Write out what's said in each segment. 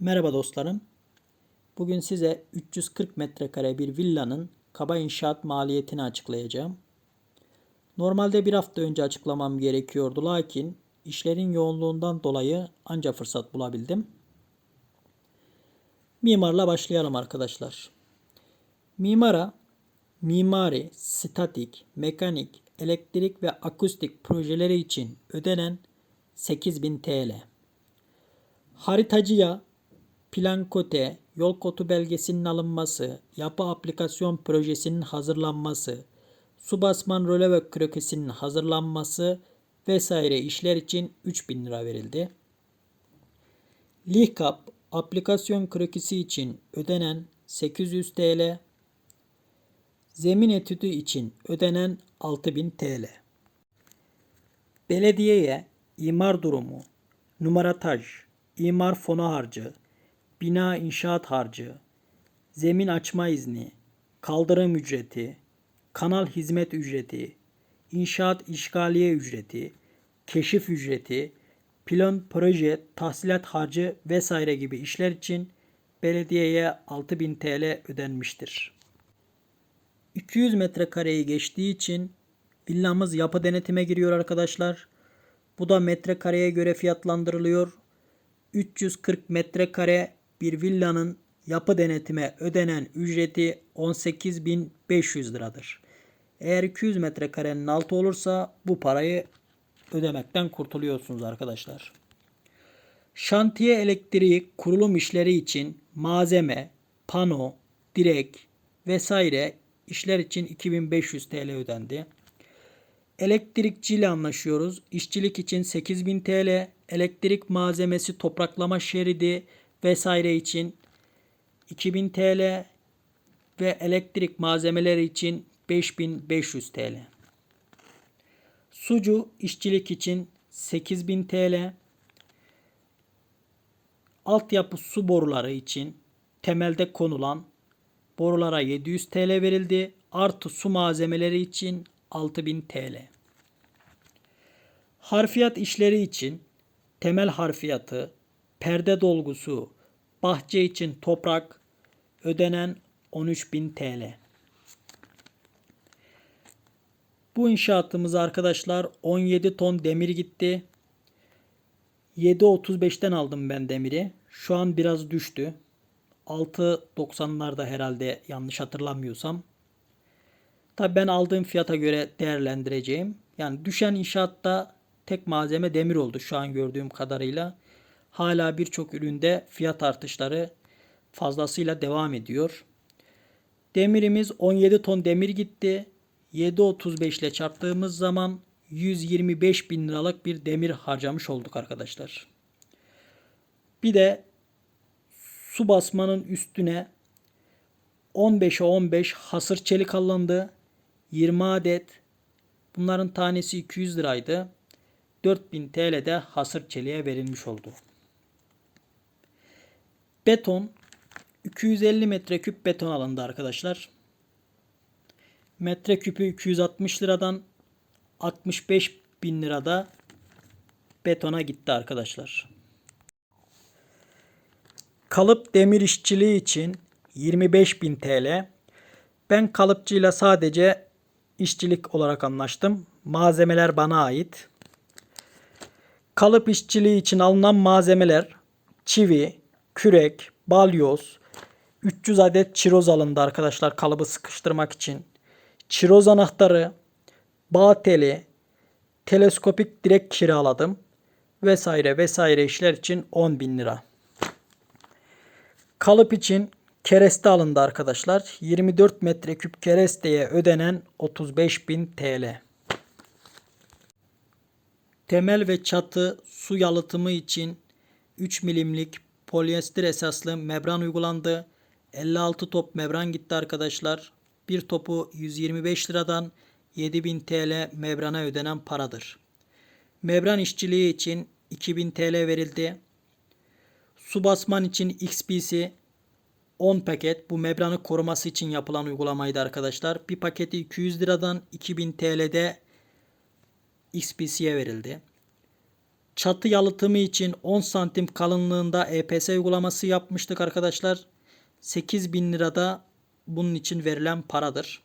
Merhaba dostlarım. Bugün size 340 metrekare bir villanın kaba inşaat maliyetini açıklayacağım. Normalde bir hafta önce açıklamam gerekiyordu lakin işlerin yoğunluğundan dolayı anca fırsat bulabildim. Mimarla başlayalım arkadaşlar. Mimara mimari, statik, mekanik, elektrik ve akustik projeleri için ödenen 8000 TL. Haritacıya plan kote, yol kodu belgesinin alınması, yapı aplikasyon projesinin hazırlanması, su basman röle ve krokisinin hazırlanması vesaire işler için 3000 lira verildi. Lihkap aplikasyon krokisi için ödenen 800 TL, zemin etüdü için ödenen 6000 TL. Belediyeye imar durumu, numarataj, imar fonu harcı, bina inşaat harcı, zemin açma izni, kaldırım ücreti, kanal hizmet ücreti, inşaat işgaliye ücreti, keşif ücreti, plan proje, tahsilat harcı vesaire gibi işler için belediyeye 6000 TL ödenmiştir. 200 metrekareyi geçtiği için villamız yapı denetime giriyor arkadaşlar. Bu da metrekareye göre fiyatlandırılıyor. 340 metrekare bir villanın yapı denetime ödenen ücreti 18.500 liradır. Eğer 200 metrekarenin altı olursa bu parayı ödemekten kurtuluyorsunuz arkadaşlar. Şantiye elektriği kurulum işleri için malzeme, pano, direk vesaire işler için 2500 TL ödendi. Elektrikçiyle anlaşıyoruz. İşçilik için 8000 TL, elektrik malzemesi, topraklama şeridi vesaire için 2000 TL ve elektrik malzemeleri için 5500 TL. Sucu işçilik için 8000 TL. Altyapı su boruları için temelde konulan borulara 700 TL verildi. Artı su malzemeleri için 6000 TL. Harfiyat işleri için temel harfiyatı, perde dolgusu, bahçe için toprak ödenen 13.000 TL. Bu inşaatımıza arkadaşlar 17 ton demir gitti. 7.35'ten aldım ben demiri. Şu an biraz düştü. 6.90'larda herhalde yanlış hatırlamıyorsam. Tabi ben aldığım fiyata göre değerlendireceğim. Yani düşen inşaatta tek malzeme demir oldu şu an gördüğüm kadarıyla. Hala birçok üründe fiyat artışları fazlasıyla devam ediyor. Demirimiz 17 ton demir gitti. 7.35 ile çarptığımız zaman 125 bin liralık bir demir harcamış olduk arkadaşlar. Bir de su basmanın üstüne 15'e 15 hasır çelik alındı. 20 adet. Bunların tanesi 200 liraydı. 4000 TL'de hasır çeliğe verilmiş oldu. Beton 250 metreküp beton alındı arkadaşlar. Metreküpü 260 liradan 65 bin lirada betona gitti arkadaşlar. Kalıp demir işçiliği için 25 bin TL. Ben kalıpçıyla sadece işçilik olarak anlaştım. Malzemeler bana ait. Kalıp işçiliği için alınan malzemeler çivi, kürek, balyoz, 300 adet çiroz alındı arkadaşlar kalıbı sıkıştırmak için. Çiroz anahtarı, bağ teli, teleskopik direk kiraladım vesaire vesaire işler için 10 bin lira. Kalıp için kereste alındı arkadaşlar. 24 metreküp keresteye ödenen 35 bin TL. Temel ve çatı su yalıtımı için 3 milimlik polyester esaslı membran uygulandı. 56 top membran gitti arkadaşlar. Bir topu 125 liradan 7000 TL membrana ödenen paradır. Membran işçiliği için 2000 TL verildi. Su basman için XPC 10 paket bu membranı koruması için yapılan uygulamaydı arkadaşlar. Bir paketi 200 liradan 2000 TL'de XPC'ye verildi. Çatı yalıtımı için 10 santim kalınlığında EPS uygulaması yapmıştık arkadaşlar. 8000 lirada bunun için verilen paradır.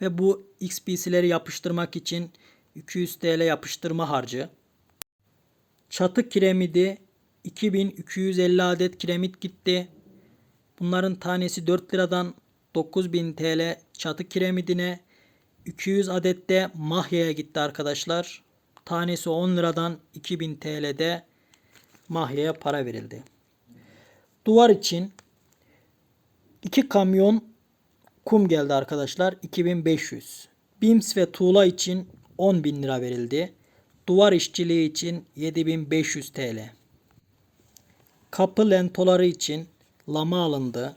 Ve bu XPC'leri yapıştırmak için 200 TL yapıştırma harcı. Çatı kiremidi 2250 adet kiremit gitti. Bunların tanesi 4 liradan 9000 TL çatı kiremidine 200 adet de mahyaya gitti arkadaşlar. Tanesi 10 liradan 2000 TL'de mahyaya para verildi. Duvar için 2 kamyon kum geldi arkadaşlar 2500. Bims ve tuğla için 10.000 lira verildi. Duvar işçiliği için 7500 TL. Kapı lentoları için lama alındı.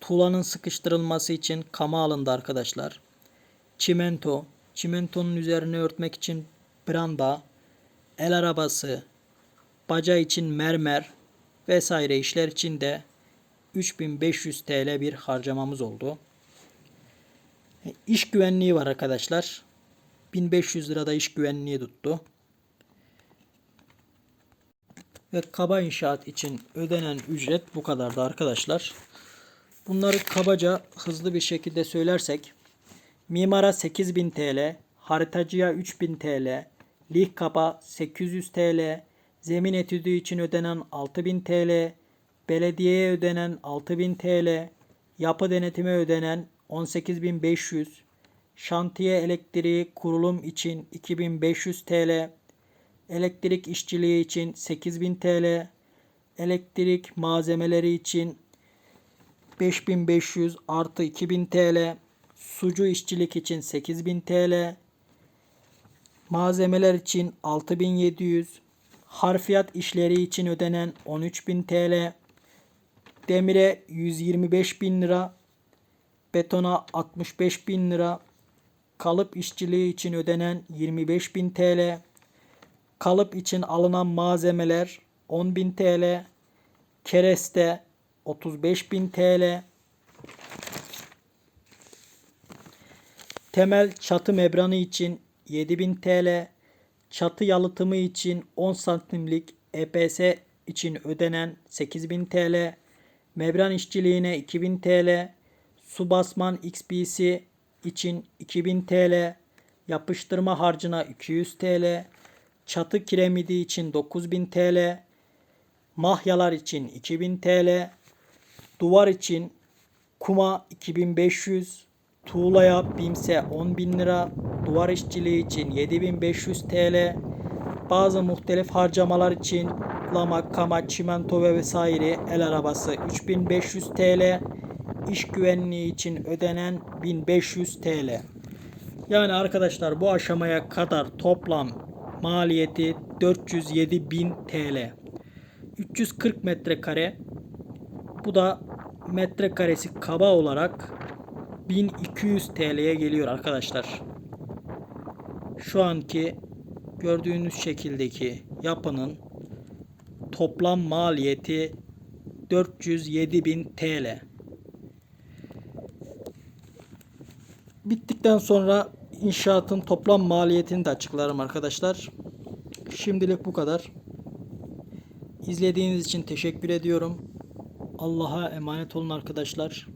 Tuğlanın sıkıştırılması için kama alındı arkadaşlar. Çimento, çimentonun üzerine örtmek için branda, el arabası, baca için mermer vesaire işler için de 3500 TL bir harcamamız oldu. E, İş güvenliği var arkadaşlar. 1500 lirada iş güvenliği tuttu. Ve kaba inşaat için ödenen ücret bu kadardı arkadaşlar. Bunları kabaca hızlı bir şekilde söylersek mimara 8000 TL, haritacıya 3000 TL, lih kaba 800 TL, zemin etüdü için ödenen 6000 TL, belediyeye ödenen 6000 TL, yapı denetime ödenen 18500, şantiye elektriği kurulum için 2500 TL, elektrik işçiliği için 8000 TL, elektrik malzemeleri için 5500 artı 2000 TL, sucu işçilik için 8000 TL, malzemeler için 6700, harfiyat işleri için ödenen 13000 TL, demire 125.000 lira, betona 65.000 lira, kalıp işçiliği için ödenen 25.000 TL, kalıp için alınan malzemeler 10.000 TL, kereste 35.000 TL, temel çatı membranı için 7000 TL, çatı yalıtımı için 10 santimlik EPS için ödenen 8000 TL, membran işçiliğine 2000 TL, su basman XPC için 2000 TL, yapıştırma harcına 200 TL, çatı kiremidi için 9000 TL, mahyalar için 2000 TL, duvar için kuma 2500, tuğlaya bimse 10.000 lira, duvar işçiliği için 7500 TL, bazı muhtelif harcamalar için lama, kama, çimento ve vesaire el arabası 3500 TL, iş güvenliği için ödenen 1500 TL. Yani arkadaşlar bu aşamaya kadar toplam maliyeti 407.000 TL. 340 metrekare. Bu da metrekaresi kaba olarak 1200 TL'ye geliyor arkadaşlar. Şu anki gördüğünüz şekildeki yapının toplam maliyeti 407.000 TL. Bittikten sonra inşaatın toplam maliyetini de açıklarım arkadaşlar. Şimdilik bu kadar. İzlediğiniz için teşekkür ediyorum. Allah'a emanet olun arkadaşlar.